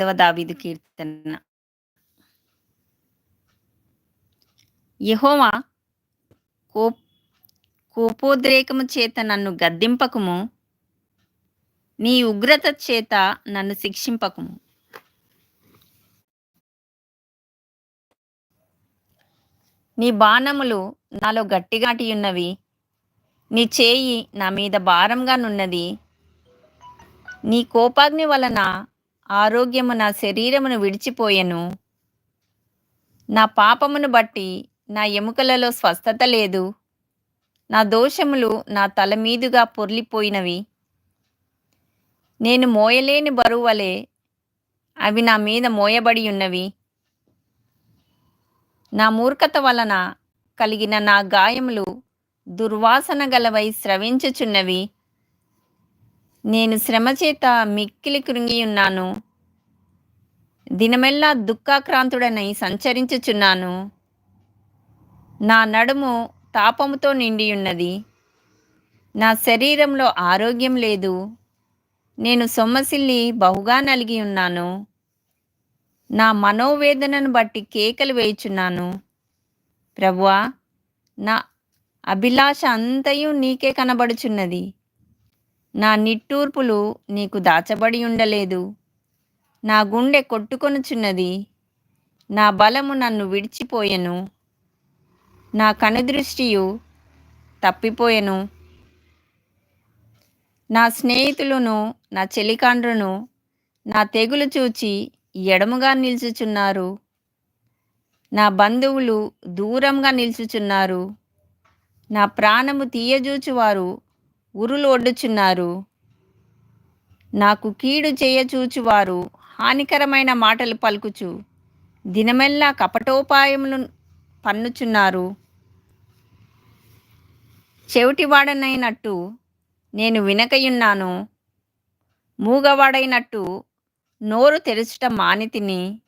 ఐదవ దావీదు కీర్తన. యహోవా కో కోపోద్రేకము చేత నన్ను గద్దింపకము నీ ఉగ్రత చేత నన్ను శిక్షింపకము. నీ బాణములు నాలో గట్టిగాటియున్నవి నీ చేయి నా మీద భారంగా నున్నది నీ కోపాగ్ని వలన ఆరోగ్యము నా శరీరమును విడిచిపోయెను. నా పాపమును బట్టి నా ఎముకలలో స్వస్థత లేదు. నా దోషములు నా తల మీదుగా పొర్లిపోయినవి. నేను మోయలేని బరువలే అవి నా మీద మోయబడి ఉన్నవి. నా మూర్ఖత వలన కలిగిన నా గాయములు దుర్వాసన గలవై స్రవించుచున్నవి. నేను శ్రమ చేత మిక్కిలి కృంగియున్నాను. దినమెల్లా దుఃఖాక్రాంతుడనై సంచరించుచున్నాను. నా నడుము తాపముతో నిండియున్నది. నా శరీరంలో ఆరోగ్యం లేదు. నేను సొమ్మసిల్లి బహుగా నలిగి ఉన్నాను. నా మనోవేదనను బట్టి కేకలు వేయుచున్నాను. ప్రభువా నా అభిలాష అంతయు నీకే కనబడుచున్నది. నా నిట్టూర్పులు నీకు దాచబడి ఉండలేదు. నా గుండె కొట్టుకొనుచున్నది. నా బలము నన్ను విడిచిపోయెను. నా కనుదృష్టియు తప్పిపోయెను. నా స్నేహితులను నా చెలికాండ్రును నా తెగులు చూచి ఎడముగా నిల్చుచున్నారు. నా బంధువులు దూరంగా నిల్చుచున్నారు. నా ప్రాణము తీయజూచువారు ఉరులు ఒడ్డుచున్నారు. నాకు కీడు చేయచూచువారు హానికరమైన మాటలు పలుకుచు. దినమెల్లా కపటోపాయములు పన్నుచున్నారు. చెవిటివాడనైనట్టు నేను వినకయున్నాను. మూగవాడైనట్టు నోరు తెరుచుట మానితిని.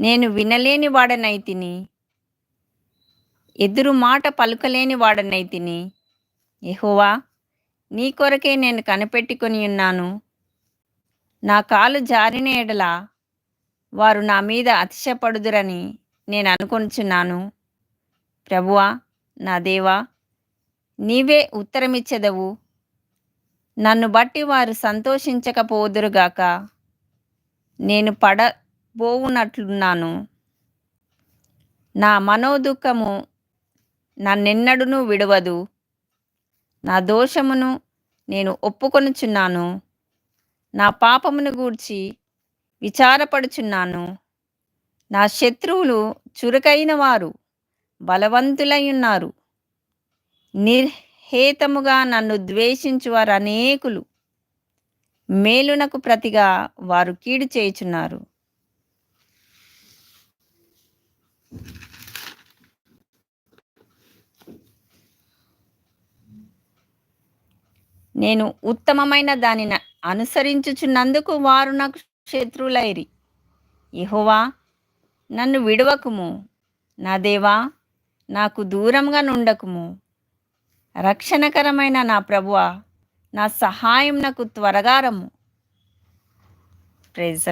నేను వినలేని వాడనైతిని ఎదురు మాట పలుకలేని వాడనైతిని ఎహోవా నీ కొరకే నేను కనిపెట్టుకొని ఉన్నాను నా కాలు జారిన ఎడల వారు నా మీద అతిశపడుదురని నేను అనుకొనుచున్నాను. ప్రభువా నా దేవా నీవే ఉత్తరమిచ్చెదవు. నన్ను బట్టి వారు సంతోషించకపోదురుగాక నేను పడబోవునట్లున్నాను. నా మనోదుఖము నన్నెన్నడునూ విడవదు. నా దోషమును నేను ఒప్పుకొనుచున్నాను. నా పాపమును గూర్చి విచారపడుచున్నాను. నా శత్రువులు చురుకైన వారు బలవంతులై ఉన్నారు నిర్హేతముగా నన్ను ద్వేషించువారు అనేకులు మేలునకు ప్రతిగా వారు కీడు చేయుచున్నారు. నేను ఉత్తమమైన దానిని అనుసరించుచున్నందుకు వారు నాకు శత్రువులైరి ఇహోవా నన్ను విడవకుము. నా దేవా నాకు దూరంగా నుండకుము. రక్షణకరమైన నా ప్రభువ నా సహాయం నాకు త్వరగారము ప్రైజ్